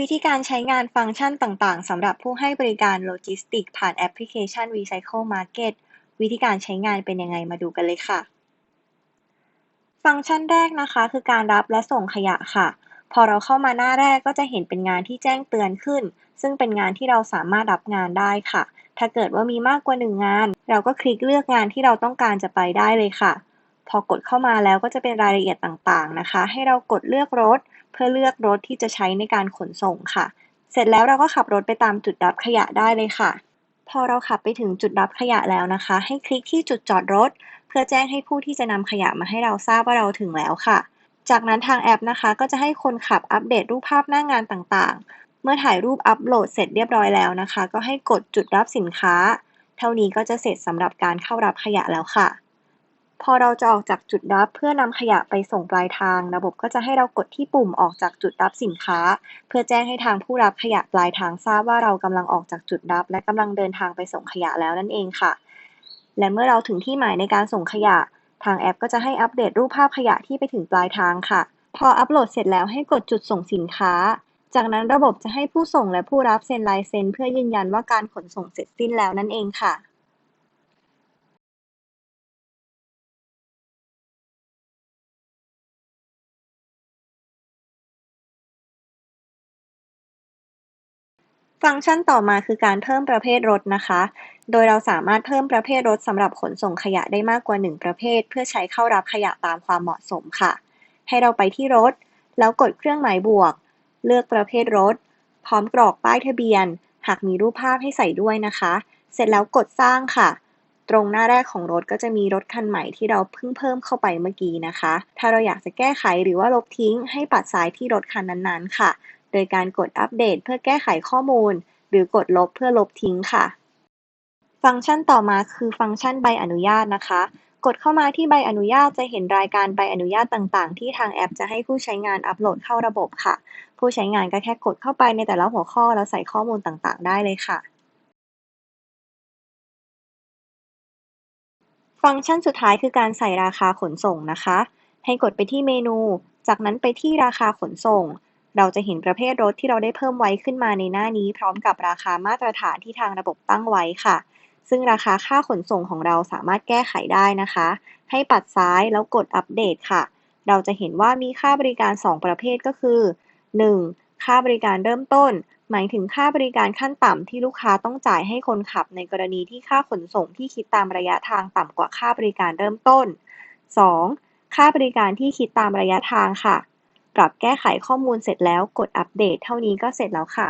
วิธีการใช้งานฟังก์ชันต่าง ๆ สำหรับผู้ให้บริการโลจิสติกส์ผ่านแอปพลิเคชัน Recycle Market วิธีการใช้งานเป็นยังไงมาดูกันเลยค่ะ ฟังก์ชันแรกนะคะ คือการรับและส่งขยะค่ะ พอเราเข้ามาหน้าแรกก็จะเห็นเป็นงานที่แจ้งเตือนขึ้น ซึ่งเป็นงานที่เราสามารถรับงานได้ค่ะ ถ้าเกิดว่ามีมากกว่าหนึ่งงาน เราก็คลิกเลือกงานที่เราต้องการจะไปได้เลยค่ะ พอกดเข้ามาแล้วก็จะเป็นรายละเอียดต่างๆนะคะ ให้เรากดเลือกรถ เพื่อเลือกรถที่จะใช้ในการขนส่งค่ะ เสร็จแล้วเราก็ขับรถไปตามจุดรับขยะได้เลยค่ะ พอเราขับไปถึงจุดรับขยะแล้วนะคะ ให้คลิกที่จุดจอดรถ เพื่อแจ้งให้ผู้ที่จะนำขยะมาให้เราทราบว่าเราถึงแล้วค่ะ จากนั้นทางแอปนะคะ ก็จะให้คนขับอัปเดตรูปภาพหน้างานต่างๆ เมื่อถ่ายรูปอัปโหลดเสร็จเรียบร้อยแล้วนะคะ ก็ให้กดจุดรับสินค้า เท่านี้ก็จะเสร็จสำหรับการเข้ารับขยะแล้วค่ะ พอเราจะออกจากจุดรับเพื่อนำขยะไปส่งปลายทาง ระบบก็จะให้เรากดที่ปุ่มออกจากจุดรับสินค้า เพื่อแจ้งให้ทางผู้รับขยะปลายทางทราบว่าเรากำลังออกจากจุดรับ และกำลังเดินทางไปส่งขยะแล้วนั่นเองค่ะ และเมื่อเราถึงที่หมายในการส่งขยะ ทางแอปก็จะให้อัปเดตรูปภาพขยะที่ไปถึงปลายทางค่ะ พออัปโหลดเสร็จแล้วให้กดจุดส่งสินค้า จากนั้นระบบจะให้ผู้ส่งและผู้รับเซ็นลายเซ็น เพื่อยืนยันว่าการขนส่งเสร็จสิ้นแล้วนั่นเองค่ะ ฟังก์ชันต่อมาคือการเพิ่มประเภทรถนะคะ โดยเราสามารถเพิ่มประเภทรถสำหรับขนส่งขยะได้มากกว่า 1 ประเภท เพื่อใช้เข้ารับขยะตามความเหมาะสมค่ะ ให้เราไปที่รถ แล้วกดเครื่องหมายบวก เลือกประเภทรถ พร้อมกรอกป้ายทะเบียน หากมีรูปภาพให้ใส่ด้วยนะคะ เสร็จแล้วกดสร้างค่ะ ตรงหน้าแรกของรถก็จะมีรถคันใหม่ที่เราเพิ่งเพิ่มเข้าไปเมื่อกี้นะคะ ถ้าเราอยากจะแก้ไขหรือว่าลบทิ้งให้ปัดซ้ายที่รถคันนั้นๆ ค่ะ โดยการกดอัปเดตเพื่อแก้ไขข้อมูล หรือกดลบเพื่อลบทิ้งค่ะ ฟังก์ชันต่อมาคือฟังก์ชันใบอนุญาตนะคะ กดเข้ามาที่ใบอนุญาตจะเห็นรายการใบอนุญาตต่างๆ ที่ทางแอปจะให้ผู้ใช้งานอัปโหลดเข้าระบบค่ะ ผู้ใช้งานก็แค่กดเข้าไปในแต่ละหัวข้อแล้วใส่ข้อมูลต่างๆ ได้เลยค่ะฟังก์ชันสุดท้ายคือการใส่ราคาขนส่งนะคะ ให้กดไปที่เมนู จากนั้นไปที่ราคาขนส่ง เราจะเห็นประเภทรถที่เราได้เพิ่มไว้ขึ้นมาในหน้านี้ พร้อมกับราคามาตรฐานที่ทางระบบตั้งไว้ค่ะ ซึ่งราคาค่าขนส่งของเราสามารถแก้ไขได้นะคะ ให้ปัดซ้ายแล้วกดอัปเดตค่ะ เราจะเห็นว่ามีค่าบริการ 2 ประเภทก็คือ 1. ค่าบริการเริ่มต้น หมายถึงค่าบริการขั้นต่ำที่ลูกค้าต้องจ่ายให้คนขับในกรณีที่ค่าขนส่งที่คิดตามระยะทางต่ำกว่าค่าบริการเริ่มต้น 2. ค่าบริการที่คิดตามระยะทางค่ะ ปรับแก้ไขข้อมูลเสร็จแล้ว กดอัปเดต เท่านี้ก็เสร็จแล้วค่ะ